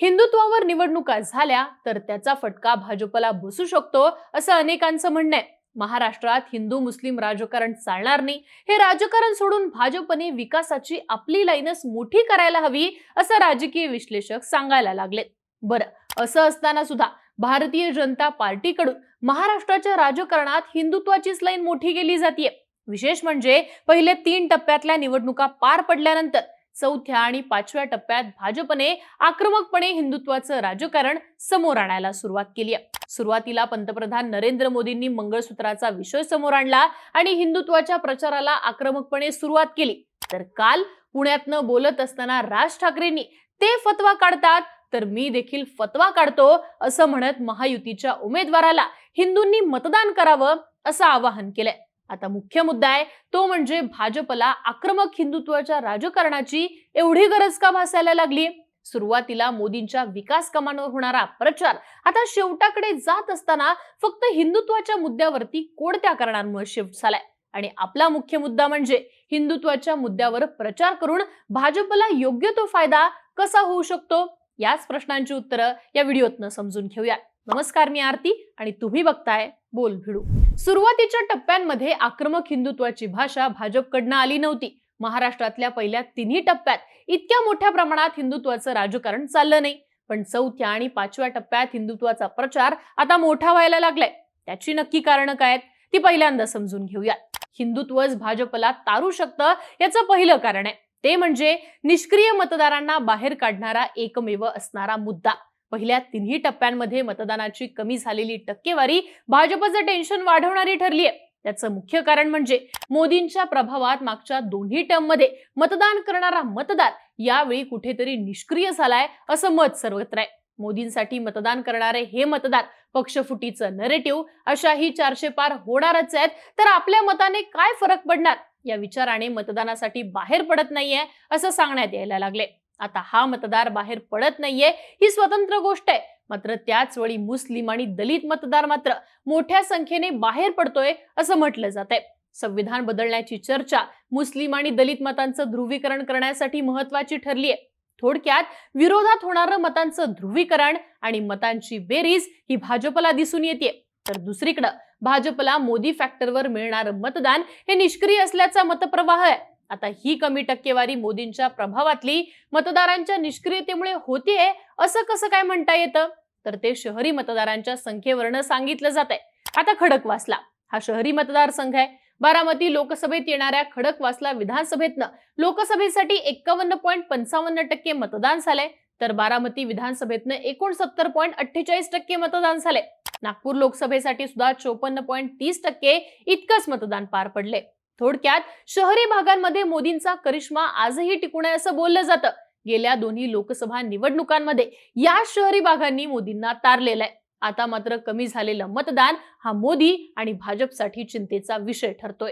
हिंदुत्वावर निवडणुका झाल्या तर त्याचा फटका भाजपला बसू शकतो असं अनेकांचं म्हणणं आहे. महाराष्ट्रात हिंदू मुस्लिम राजकारण चालणार नाही. हे राजकारण सोडून भाजपने विकासाची आपली लाईनच मोठी करायला हवी असं राजकीय विश्लेषक सांगायला लागलेत. बरं असं असताना सुद्धा भारतीय जनता पार्टीकडून महाराष्ट्राच्या राजकारणात हिंदुत्वाचीच लाईन मोठी केली जाते विशेष म्हणजे पहिले तीन टप्प्यातल्या निवडणुका पार पडल्यानंतर चौथ्या आणि पाचव्या टप्प्यात भाजपने आक्रमकपणे हिंदुत्वाचं राजकारण समोर आणायला सुरुवात केली आहे. सुरुवातीला पंतप्रधान नरेंद्र मोदींनी मंगळसूत्राचा विषय समोर आणला आणि हिंदुत्वाच्या प्रचाराला आक्रमकपणे सुरुवात केली. तर काल पुण्यातनं बोलत असताना राज ठाकरेंनी ते फतवा काढतात तर मी देखील फतवा काढतो असं म्हणत महायुतीच्या उमेदवाराला हिंदूंनी मतदान करावं असं आवाहन केलंय. आता मुख्य मुद्दा आहे तो म्हणजे भाजपला आक्रमक हिंदुत्वाच्या राजकारणाची एवढी गरज का भासायला लागली सुरुवातीला मोदींच्या विकास कामांवर होणारा प्रचार आता शेवटाकडे जात असताना फक्त हिंदुत्वाच्या मुद्द्यावरती कोणत्या कारणांमुळे शिफ्ट झालाय? आणि आपला मुख्य मुद्दा म्हणजे हिंदुत्वाच्या मुद्द्यावर प्रचार करून भाजपला योग्य तो फायदा कसा होऊ शकतो? याच प्रश्नांची उत्तरं या व्हिडिओतनं समजून घेऊया. नमस्कार मी आरती आणि तुम्ही बघताय बोल भिडू. सुरुवातीच्या टप्प्यांमध्ये आक्रमक हिंदुत्वाची भाषा भाजपकडनं आली नव्हती. महाराष्ट्रातल्या पहिल्या तिन्ही टप्प्यात इतक्या मोठ्या प्रमाणात हिंदुत्वाचं राजकारण चाललं नाही. पण चौथ्या आणि पाचव्या टप्प्यात हिंदुत्वाचा प्रचार आता मोठा व्हायला लागलाय. त्याची नक्की कारणं काय आहेत ती पहिल्यांदा समजून घेऊयात. हिंदुत्वच भाजपला तारू शकतं याचं पहिलं कारण आहे. ते म्हणजे निष्क्रिय मतदारांना बाहेर काढणारा एकमेव असणारा मुद्दा. पहिल्या तिन्ही टप्प्यांमध्ये मतदानाची कमी झालेली टक्केवारी भाजपचं टेन्शन वाढवणारी ठरली आहे. त्याचं मुख्य कारण म्हणजे मोदींच्या प्रभावात मागच्या दोन्ही टर्ममध्ये मतदान करणारा मतदार यावेळी कुठेतरी निष्क्रिय झालाय असं मत सर्वत्र आहे. मोदींसाठी मतदान करणारे हे मतदार पक्षफुटीचं नरेटिव्ह अशाही चारशे पार होणारच आहेत. तर आपल्या मताने काय फरक पडणार? या विचाराने मतदानासाठी बाहेर पडत नाहीये असं सांगण्यात यायला लागले आता हा मतदार बाहेर पडत नाहीये ही स्वतंत्र गोष्ट आहे. मात्र त्याच वेळी मुस्लिम आणि दलित मतदार मात्र मोठ्या संख्येने बाहेर पडतोय असं म्हटलं जात आहे. संविधान बदलण्याची चर्चा मुस्लिम आणि दलित मतांचं ध्रुवीकरण करण्यासाठी महत्वाची ठरली आहे थोडक्यात विरोधात होणारं मतांचं ध्रुवीकरण आणि मतांची बेरीज ही भाजपला दिसून येते तर दुसरीकडं भाजपला मोदी फॅक्टरवर मिळणारं मतदान हे निष्क्रिय असल्याचा मतप्रवाह आहे. आता ही कमी टक्केवारी मोदींच्या प्रभावातली मतदारांच्या निष्क्रियतेमुळे होतीये असं कसं काय म्हणता येतं? तर ते शहरी मतदारांच्या संख्येवरनं सांगितलं जात आहे आता खडकवासला. हा शहरी मतदारसंघ आहे. बारामती लोकसभेत येणाऱ्या खडकवासला विधानसभेतनं लोकसभेसाठी एक्कावन्न पॉईंट पंचावन्न टक्के मतदान झालंय. तर बारामती विधानसभेतनं एकोणसत्तर पॉईंट अठ्ठेचाळीस टक्के मतदान झाले नागपूर लोकसभेसाठी सुद्धा चोपन्न पॉईंट तीस टक्के इतकंच मतदान पार पडले थोडक्यात शहरी भागांमध्ये मोदींचा करिश्मा आजही टिकून आहे असं बोललं जातं. गेल्या दोन्ही लोकसभा निवडणुकांमध्ये या शहरी भागांनी मोदींना तारलेलं आहे. आता मात्र कमी झालेलं मतदान हा मोदी आणि भाजपसाठी चिंतेचा विषय ठरतोय.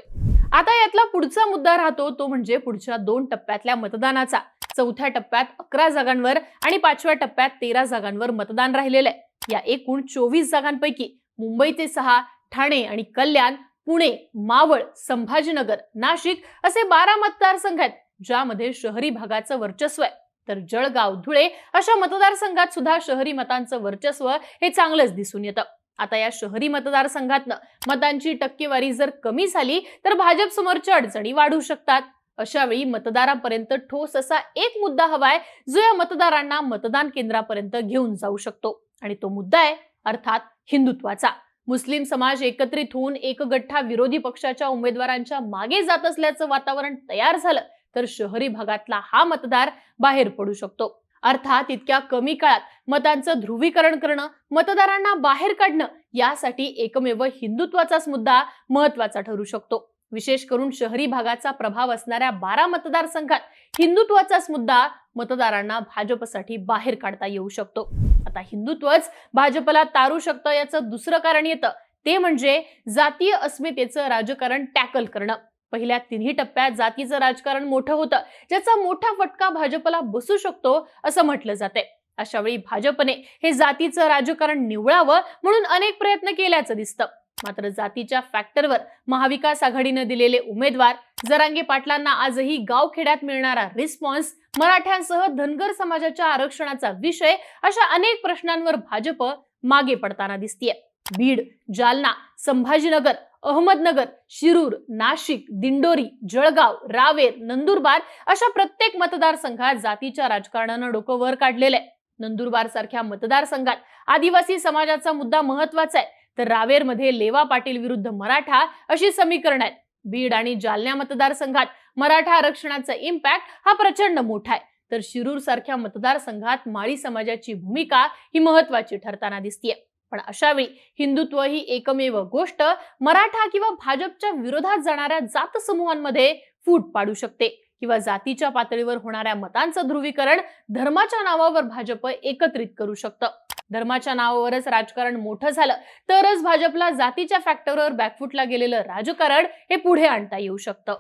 आता यातला पुढचा मुद्दा राहतो तो म्हणजे पुढच्या दोन टप्प्यातल्या मतदानाचा. चौथ्या टप्प्यात अकरा जागांवर आणि पाचव्या टप्प्यात तेरा जागांवर मतदान राहिलेलं आहे. या एकूण चोवीस जागांपैकी मुंबईचे सहा ठाणे आणि कल्याण पुणे मावळ संभाजीनगर नाशिक असे बारा मतदारसंघ आहेत ज्यामध्ये शहरी भागाचं वर्चस्व आहे. तर जळगाव धुळे अशा मतदारसंघात सुद्धा शहरी मतांचं वर्चस्व हे चांगलंच दिसून येतं. आता या शहरी मतदारसंघातनं मतांची टक्केवारी जर कमी झाली तर भाजप समोरच्या अडचणी वाढू शकतात. अशा वेळी मतदारांपर्यंत ठोस असा एक मुद्दा हवाय जो या मतदारांना मतदान केंद्रापर्यंत घेऊन जाऊ शकतो. आणि तो मुद्दा आहे अर्थात हिंदुत्वाचा. मुस्लिम समाज एकत्रित होऊन एकगठ्ठा विरोधी पक्षाच्या उमेदवारांच्या मागे जात असल्याचं वातावरण तयार झालं तर शहरी भागातला हा मतदार बाहेर पडू शकतो. अर्थात इतक्या कमी काळात मतांचं ध्रुवीकरण करणं मतदारांना बाहेर काढणं यासाठी एकमेव हिंदुत्वाचाच मुद्दा महत्त्वाचा ठरू शकतो. विशेष करून शहरी भागाचा प्रभाव असणाऱ्या बारा मतदारसंघात हिंदुत्वाचाच मुद्दा मतदारांना भाजपसाठी बाहेर काढता येऊ शकतो. आता हिंदुत्वच भाजपला तारू शकतं याचं दुसरं कारण येतं. ते म्हणजे जातीय अस्मितेचं राजकारण टॅकल करणं. पहिल्या तिन्ही टप्प्यात जातीचं राजकारण मोठं होतं. ज्याचा मोठा फटका भाजपला बसू शकतो असं म्हटलं जाते अशावेळी भाजपने हे जातीचं राजकारण निवळावं म्हणून अनेक प्रयत्न केल्याचं दिसतं. मात्र जातीच्या फॅक्टरवर महाविकास आघाडीनं दिलेले उमेदवार जरांगे पाटलांना आजही गावखेड्यात मिळणारा रिस्पॉन्स मराठ्यांसह धनगर समाजाच्या आरक्षणाचा विषय अशा अनेक प्रश्नांवर भाजप मागे पडताना दिसतीये. बीड जालना संभाजीनगर अहमदनगर शिरूर नाशिक दिंडोरी जळगाव रावेर नंदुरबार अशा प्रत्येक मतदारसंघात जातीच्या राजकारणानं डोकं वर काढलेलं आहे नंदुरबार सारख्या मतदारसंघात आदिवासी समाजाचा मुद्दा महत्त्वाचा आहे. तर रावेरमध्ये लेवा पाटील विरुद्ध मराठा अशी समीकरण आहेत. बीड आणि जालन्या मतदारसंघात मराठा आरक्षणाचा इम्पॅक्ट हा प्रचंड मोठा आहे. तर शिरूर सारख्या मतदारसंघात माळी समाजाची भूमिका ही महत्वाची ठरताना दिसतीये. पण अशावेळी हिंदुत्व ही एकमेव गोष्ट मराठा किंवा भाजपच्या विरोधात जाणाऱ्या जात समूहांमध्ये फूट पाडू शकते किंवा जातीच्या पातळीवर होणाऱ्या मतांचं ध्रुवीकरण धर्माच्या नावावर भाजप एकत्रित करू शकतं. धर्माच्या नावावरच राजकारण मोठं झालं. तरच भाजपला जातीच्या फॅक्टरवर बॅकफुटला गेलेलं राजकारण हे पुढे आणता येऊ शकतं.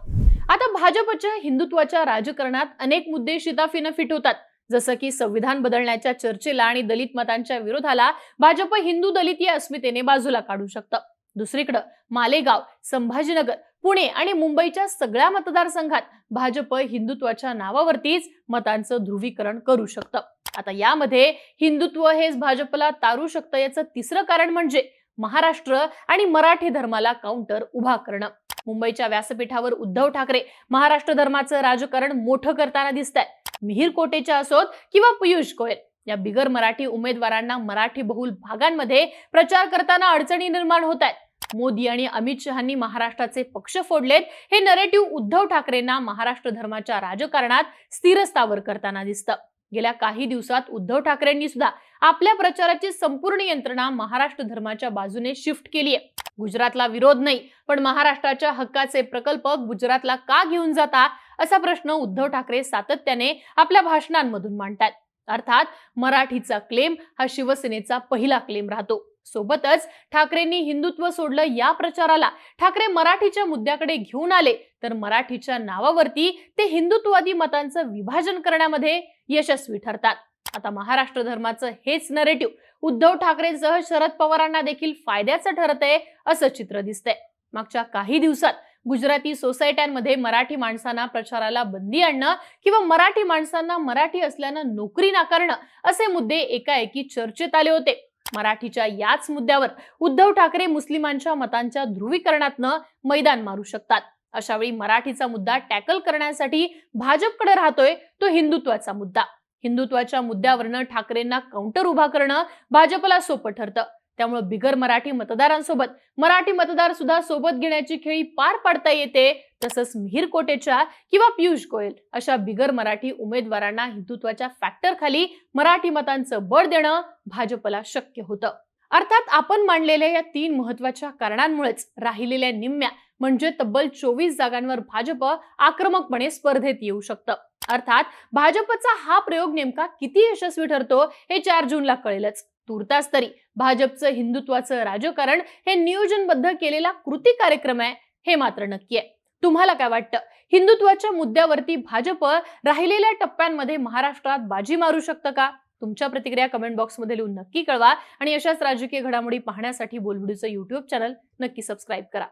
आता भाजपच्या हिंदुत्वाच्या राजकारणात अनेक मुद्दे शिताफीनं फिट होतात. जसं की संविधान बदलण्याच्या चर्चेला आणि दलित मतांच्या विरोधाला भाजप हिंदू दलित या अस्मितेने बाजूला काढू शकतं. दुसरीकडं मालेगाव संभाजीनगर पुणे आणि मुंबईच्या सगळ्या मतदारसंघात भाजप हिंदुत्वाच्या नावावरतीच मतांचं ध्रुवीकरण करू शकतं. आता यामध्ये हिंदुत्व हेच भाजपला तारू शकतं याचं तिसरं कारण म्हणजे महाराष्ट्र आणि मराठी धर्माला काउंटर उभा करणं. मुंबईच्या व्यासपीठावर उद्धव ठाकरे महाराष्ट्र धर्माचं राजकारण मोठं करताना दिसत आहे मिहीर कोटेच्या असोत किंवा पियुष गोयल. या बिगर मराठी उमेदवारांना मराठी बहुल भागांमध्ये प्रचार करताना अडचणी निर्माण होत आहेत मोदी आणि अमित शहानी महाराष्ट्राचे पक्ष फोडलेत. हे नरेटिव्ह उद्धव ठाकरेंना महाराष्ट्र धर्माच्या राजकारणात स्थिरस्थावर करताना दिसतं. गेल्या काही दिवसात उद्धव ठाकरेंनी सुद्धा आपल्या प्रचाराची संपूर्ण यंत्रणा महाराष्ट्र धर्माच्या बाजूने शिफ्ट केली आहे. गुजरातला विरोध नाही पण महाराष्ट्राच्या हक्काचे प्रकल्प गुजरातला का घेऊन जाता असा प्रश्न उद्धव ठाकरे सातत्याने आपल्या भाषणांमधून मांडतात अर्थात मराठीचा क्लेम हा शिवसेनेचा पहिला क्लेम राहतो. सोबतच ठाकरेंनी हिंदुत्व सोडलं या प्रचाराला. ठाकरे मराठीच्या मुद्द्याकडे घेऊन आले तर मराठीच्या नावावरती ते हिंदुत्ववादी मतांचं विभाजन करण्यामध्ये यशस्वी ठरतात. आता महाराष्ट्र धर्माचं हेच नरेटिव्ह उद्धव ठाकरेंसह शरद पवारांना देखील फायद्याचं ठरत आहे असं चित्र दिसतंय. मागच्या काही दिवसात गुजराती सोसायट्यांमध्ये मराठी माणसांना प्रचाराला बंदी आणणं किंवा मराठी माणसांना मराठी असल्यानं नोकरी नाकारणं असे मुद्दे एकाएकी चर्चेत आले होते. मराठीच्या याच मुद्द्यावर उद्धव ठाकरे मुस्लिमांच्या मतांच्या ध्रुवीकरणातनं मैदान मारू शकतात. अशावेळी मराठीचा मुद्दा टॅकल करण्यासाठी भाजपकडे राहतोय तो हिंदुत्वाचा मुद्दा. हिंदुत्वाच्या मुद्द्यावरनं ठाकरेंना काउंटर उभा करणं भाजपला सोपं ठरतं. त्यामुळे बिगर मराठी मतदारांसोबत मराठी मतदार सुद्धा सोबत घेण्याची खेळी पार पाडता येते तसंच मिहीर कोटेच्या किंवा पियुष गोयल अशा बिगर मराठी उमेदवारांना हिंदुत्वाच्या फॅक्टर खाली मराठी मतांचं बळ देणं भाजपला शक्य होतं. अर्थात आपण मांडलेल्या या तीन महत्त्वाच्या कारणांमुळेच राहिलेल्या निम्म्या म्हणजे तब्बल चोवीस जागांवर भाजप आक्रमकपणे स्पर्धेत येऊ शकतं. अर्थात भाजपचा हा प्रयोग नेमका किती यशस्वी ठरतो हे चार जूनला कळेलच. तुर्तास तरी भाजपचं हिंदुत्वाचं राजकारण हे नियोजनबद्ध केलेला कृती कार्यक्रम आहे हे मात्र नक्की आहे. तुम्हाला काय वाटतं? हिंदुत्वाच्या मुद्द्यावरती भाजप राहिलेल्या टप्प्यांमध्ये महाराष्ट्रात बाजी मारू शकतं का? तुमच्या प्रतिक्रिया कमेंट बॉक्समध्ये लिहून नक्की कळवा आणि अशाच राजकीय घडामोडी पाहण्यासाठी बोलबिडूचं युट्यूब चॅनल नक्की सबस्क्राईब करा.